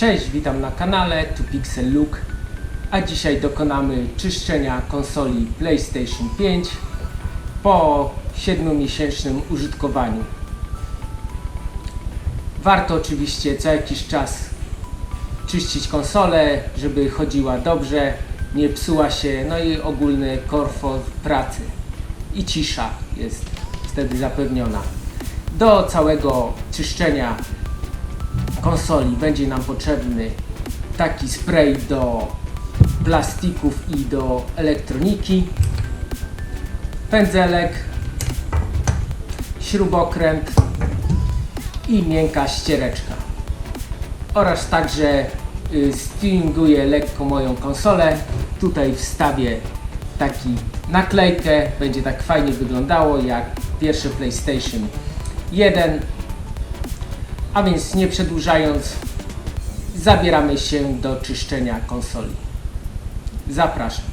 Cześć, witam na kanale tu Pixel Look, a dzisiaj dokonamy czyszczenia konsoli PlayStation 5 po 7-miesięcznym użytkowaniu. Warto oczywiście co jakiś czas czyścić konsolę, żeby chodziła dobrze, nie psuła się, no i ogólny komfort pracy i cisza jest wtedy zapewniona. Do całego czyszczenia konsoli będzie nam potrzebny taki spray do plastików i do elektroniki, pędzelek, śrubokręt i miękka ściereczka oraz także y, stuninguję lekko moją konsolę. Tutaj wstawię taki naklejkę, będzie tak fajnie wyglądało jak pierwsze PlayStation 1. A więc nie przedłużając, zabieramy się do czyszczenia konsoli. Zapraszam.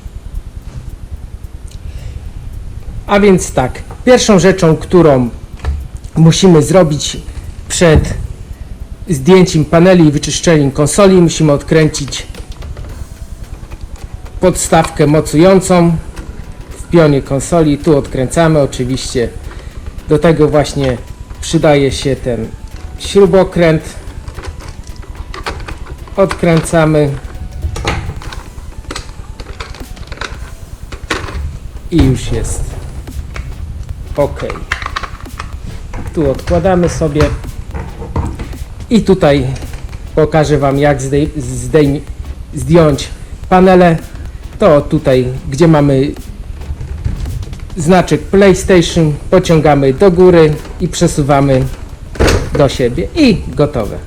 A więc tak, pierwszą rzeczą, którą musimy zrobić przed zdjęciem paneli i wyczyszczeniem konsoli, musimy odkręcić podstawkę mocującą w pionie konsoli. Tu odkręcamy oczywiście. Do tego właśnie przydaje się ten śrubokręt. Odkręcamy. I już jest. OK. Tu odkładamy sobie. I tutaj pokażę Wam jak zdej, zdejm, zdjąć panele. To tutaj, gdzie mamy znaczek PlayStation, pociągamy do góry i przesuwamy do siebie i gotowe.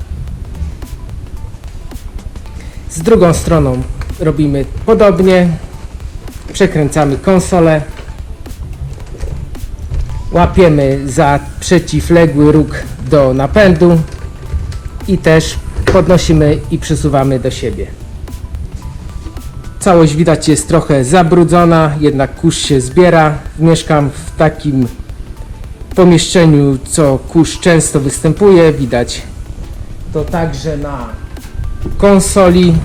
Z drugą stroną robimy podobnie. Przekręcamy konsolę. Łapiemy za przeciwległy róg do napędu i też podnosimy i przesuwamy do siebie. Całość widać jest trochę zabrudzona, jednak kurz się zbiera. Mieszkam w takim pomieszczeniu, co kurz często występuje. Widać to także na konsoli,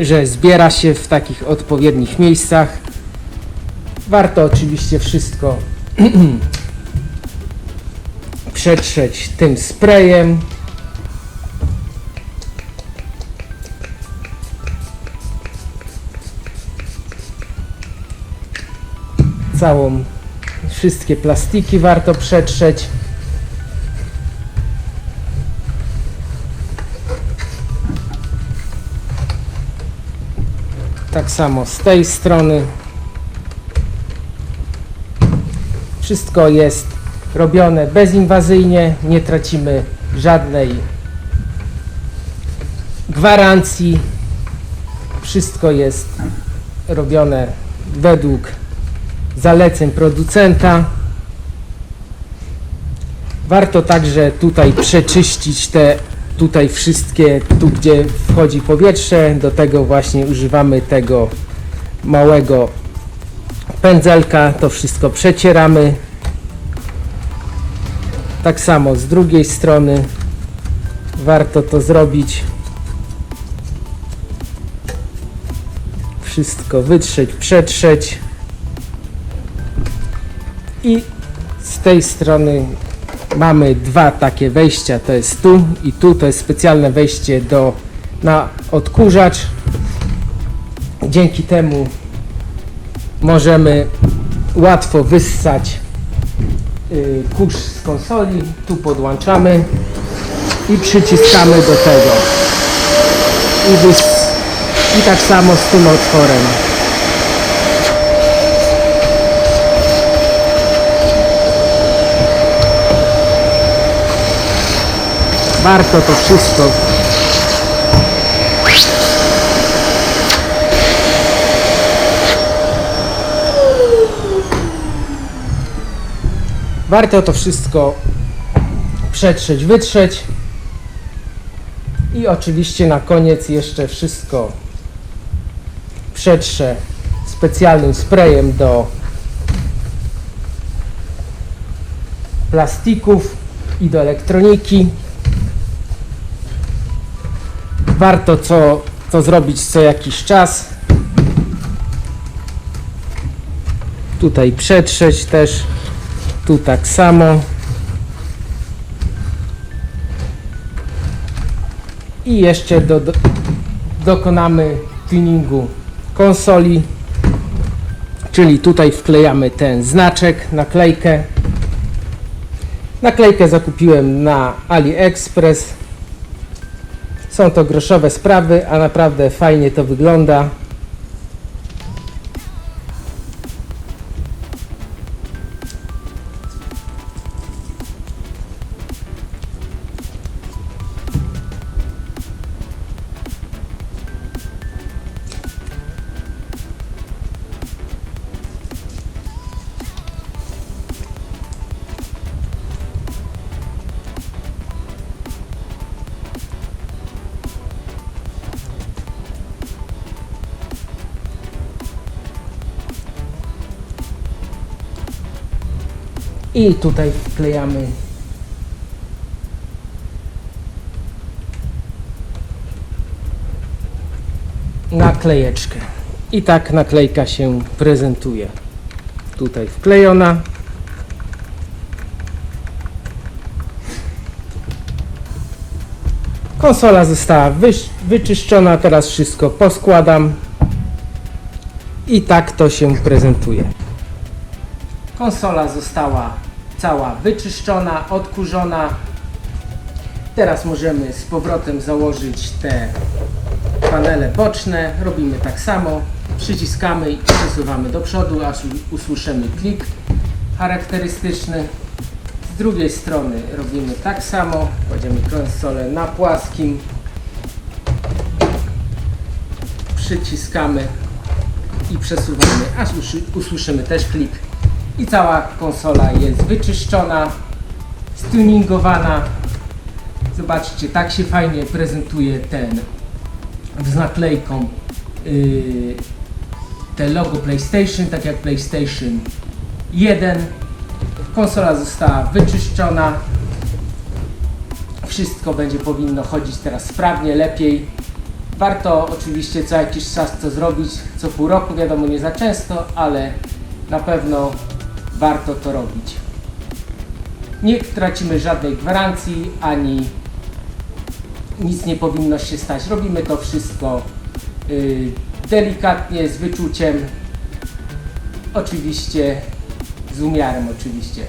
że zbiera się w takich odpowiednich miejscach. Warto oczywiście wszystko przetrzeć tym sprayem. Całą, wszystkie plastiki warto przetrzeć. Tak samo z tej strony. Wszystko jest robione bezinwazyjnie, nie tracimy żadnej gwarancji. Wszystko jest robione według zaleceń producenta. Warto także tutaj przeczyścić te tutaj wszystkie, tu gdzie wchodzi powietrze, do tego właśnie używamy tego małego pędzelka, to wszystko przecieramy. Tak samo z drugiej strony warto to zrobić. Wszystko wytrzeć, przetrzeć. I z tej strony mamy dwa takie wejścia, to jest tu i tu, to jest specjalne wejście do, na odkurzacz. Dzięki temu możemy łatwo wyssać y, kurz z konsoli, tu podłączamy i przyciskamy do tego i, wys i tak samo z tym otworem. Warto to wszystko Warto to wszystko przetrzeć, wytrzeć. I oczywiście na koniec jeszcze wszystko przetrzę specjalnym sprayem do plastików i do elektroniki. Warto co, to zrobić co jakiś czas. Tutaj przetrzeć też. Tu tak samo. I jeszcze do, dokonamy tuningu konsoli. Czyli tutaj wklejamy ten znaczek, naklejkę. Naklejkę zakupiłem na AliExpress. Są to groszowe sprawy, a naprawdę fajnie to wygląda. I tutaj wklejamy naklejeczkę. I tak naklejka się prezentuje. Tutaj wklejona. Konsola została wyczyszczona, teraz wszystko poskładam. I tak to się prezentuje. Konsola została cała wyczyszczona, odkurzona. Teraz możemy z powrotem założyć te panele boczne. Robimy tak samo. Przyciskamy i przesuwamy do przodu, aż usłyszymy klik charakterystyczny. Z drugiej strony robimy tak samo. Kładziemy konsolę na płaskim. Przyciskamy i przesuwamy, aż usłyszymy też klik. I cała konsola jest wyczyszczona, stuningowana. Zobaczcie, tak się fajnie prezentuje ten z naklejką yy, te logo PlayStation, tak jak PlayStation 1. Konsola została wyczyszczona. Wszystko będzie powinno chodzić teraz sprawnie, lepiej. Warto oczywiście co jakiś czas to zrobić, co pół roku, wiadomo nie za często, ale na pewno warto to robić. Nie tracimy żadnej gwarancji, ani nic nie powinno się stać. Robimy to wszystko y, delikatnie, z wyczuciem, oczywiście z umiarem oczywiście.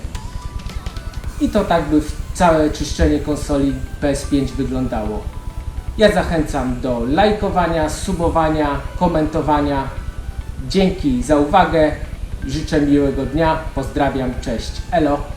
I to tak by całe czyszczenie konsoli PS5 wyglądało. Ja zachęcam do lajkowania, subowania, komentowania. Dzięki za uwagę. Życzę miłego dnia. Pozdrawiam. Cześć. Elo.